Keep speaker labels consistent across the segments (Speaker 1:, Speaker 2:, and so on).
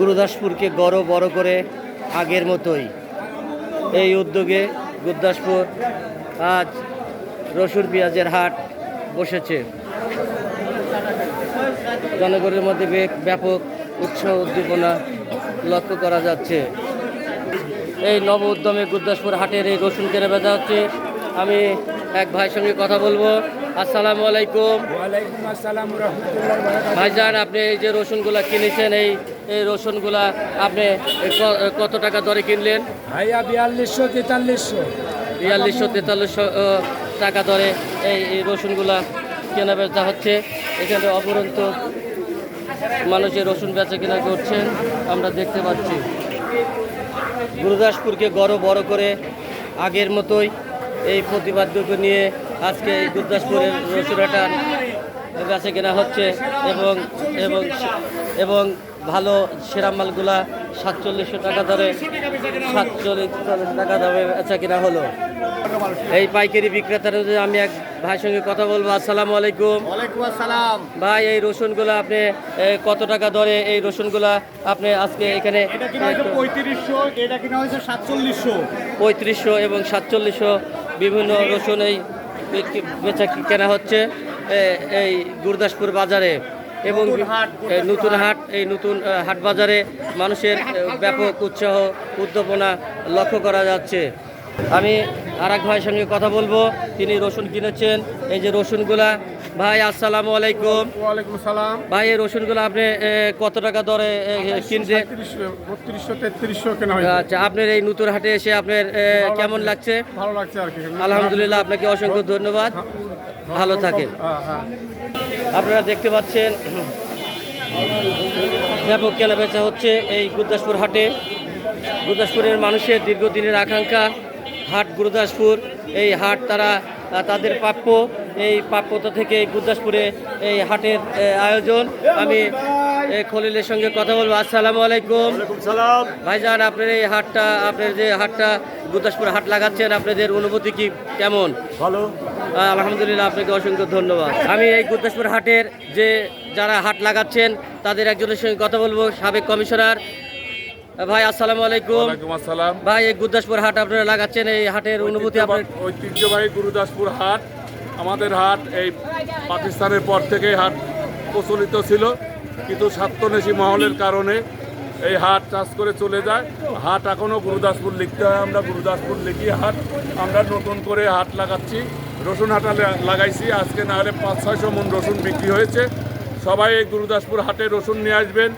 Speaker 1: গুরুদাসপুরকে গড় বড় করে আগের মতোই। এই উদ্যোগে গুরুদাসপুর আজ রসুন পেঁয়াজের হাট বসেছে। জনগণের মধ্যে ব্যাপক উৎসাহ উদ্দীপনা লক্ষ্য করা যাচ্ছে। এই নব উদ্যমে গুরদাসপুর হাটের এই রসুন কেনা বেচা হচ্ছে। আমি এক ভাইয়ের সঙ্গে কথা বলব। আসসালামু আলাইকুম। ভাইজান আপনি এই যে রসুনগুলা কিনেছেন এই এই রসুনগুলা আপনি কত টাকা দরে কিনলেন?
Speaker 2: ভাইয়া বিয়াল্লিশশো তেতাল্লিশশো।
Speaker 1: বিয়াল্লিশশো তেতাল্লিশশো টাকা দরে এই এই রসুনগুলা কেনা বেচা হচ্ছে। এখানে অপরন্ত মানুষের রসুন বেচা কেনা করছেন আমরা দেখতে পাচ্ছি। গুরুদাসপুরকে গড় বড় করে আগের মতোই এই প্রতিবাদ্যকে নিয়ে আজকে এই গুরুদাসপুরের রসুনহাটা বেচা কেনা হচ্ছে এবং এবং এবং ভালো সেরা মালগুলা সাতচল্লিশশো টাকা দরে সাতচল্লিশ টাকা দামে বেচা কিনা হলো। এই পাইকারি বিক্রেতার আমি এক ভাইয়ের সঙ্গে কথা বলব। আসসালামু আলাইকুম।
Speaker 3: ওয়ালাইকুম আসসালাম।
Speaker 1: ভাই এই রসুনগুলো আপনি কত টাকা দরে এই রসুনগুলা আপনি আজকে এখানে
Speaker 3: পঁয়ত্রিশশো এটা কিনা হয়েছে সাতচল্লিশশো।
Speaker 1: পঁয়ত্রিশশো এবং সাতচল্লিশশো বিভিন্ন রসুন এই বেচা কেনা হচ্ছে এই গুরদাসপুর বাজারে। এবং
Speaker 3: নতুন হাট,
Speaker 1: এই নতুন হাট বাজারে মানুষের ব্যাপক উৎসাহ উদ্দীপনা লক্ষ্য করা যাচ্ছে। আমি আর এক ভাইয়ের সঙ্গে কথা বলব। তিনি রসুন কিনেছেন। এই যে রসুনগুলা ভাই আসসালামু আলাইকুম।
Speaker 2: ওয়ালাইকুম সালাম।
Speaker 1: ভাই এই রসুনগুলো আপনি কত টাকা দরে কিনছে
Speaker 2: বত্রিশশো তেত্রিশশো কেনা
Speaker 1: আচ্ছা আপনার এই নতুন হাটে এসে আপনার কেমন লাগছে?
Speaker 2: ভালো লাগছে আর কি।
Speaker 1: আলহামদুলিল্লাহ আপনাকে অসংখ্য ধন্যবাদ। ভালো থাকেন
Speaker 2: হ্যাঁ হ্যাঁ।
Speaker 1: আপনারা দেখতে পাচ্ছেন ব্যাপক কেনাবেচা হচ্ছে এই গুরদাসপুর হাটে। গুরদাসপুরের মানুষের দীর্ঘদিনের আকাঙ্ক্ষা হাট গুরদাসপুর এই হাট তারা তাদের প্রাপ্য এই প্রাপ্যতা থেকে গুরদাসপুরে এই হাটের আয়োজন। আমি খলিলের সঙ্গে কথা বলব। আসসালামু আলাইকুম।
Speaker 3: সালাম।
Speaker 1: ভাইজান আপনার এই হাটটা আপনার যে হাটটা গুরদাসপুর হাট লাগাচ্ছেন আপনাদের অনুভূতি কি কেমন?
Speaker 3: ভালো।
Speaker 1: আলহামদুলিল্লাহ আপনাকে অসংখ্য ধন্যবাদ। আমি এই গুরদাসপুর হাটের যে যারা হাট লাগাচ্ছেন তাদের একজনের সঙ্গে কথা বলব সাবেক কমিশনার। ভাই আসসালামু আলাইকুম।
Speaker 4: আসসালাম।
Speaker 1: ভাই এই গুরদাসপুর হাট আপনারা লাগাচ্ছেন এই হাটের অনুভূতি আপনার
Speaker 4: ঐতিহ্যবাহী গুরুদাসপুর হাট আমাদের হাট এই পাকিস্তানের পর থেকেই হাট প্রচলিত ছিল। কিন্তু স্বার্থনেশী মহলের কারণে এই হাট চাষ করে চলে যায়। হাট এখনও গুরুদাসপুর লিখতে হয় আমরা গুরুদাসপুর লিখি হাট। আমরা নতুন করে হাট লাগাচ্ছি। রসুন হাটা লাগাইছি আজকে না হলে পাঁচ ছয়শো মন রসুন বিক্রি হয়েছে। সবাই এই গুরুদাসপুর হাটে রসুন নিয়ে আসবেন।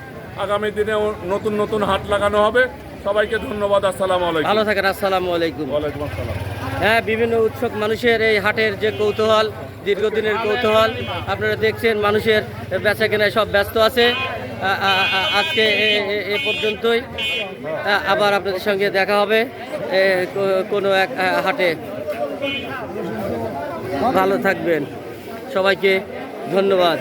Speaker 4: আগামী দিনে নতুন নতুন হাট লাগানো হবে। সবাইকে ধন্যবাদ আসসালামু আলাইকুম।
Speaker 1: ভালো থাকেন আসসালামু আলাইকুম।
Speaker 4: ওয়ালাইকুম আসসালাম।
Speaker 1: হ্যাঁ বিভিন্ন উৎসব মানুষের এই হাটের যে কৌতূহল দীর্ঘদিনের কৌতূহল আপনারা দেখছেন মানুষের বেচা কেনায় সব ব্যস্ত আছে। আজকে এ- পর্যন্তই। আবার আপনাদের সঙ্গে দেখা হবে কোনো এক হাটে। ভালো থাকবেন। সবাইকে ধন্যবাদ।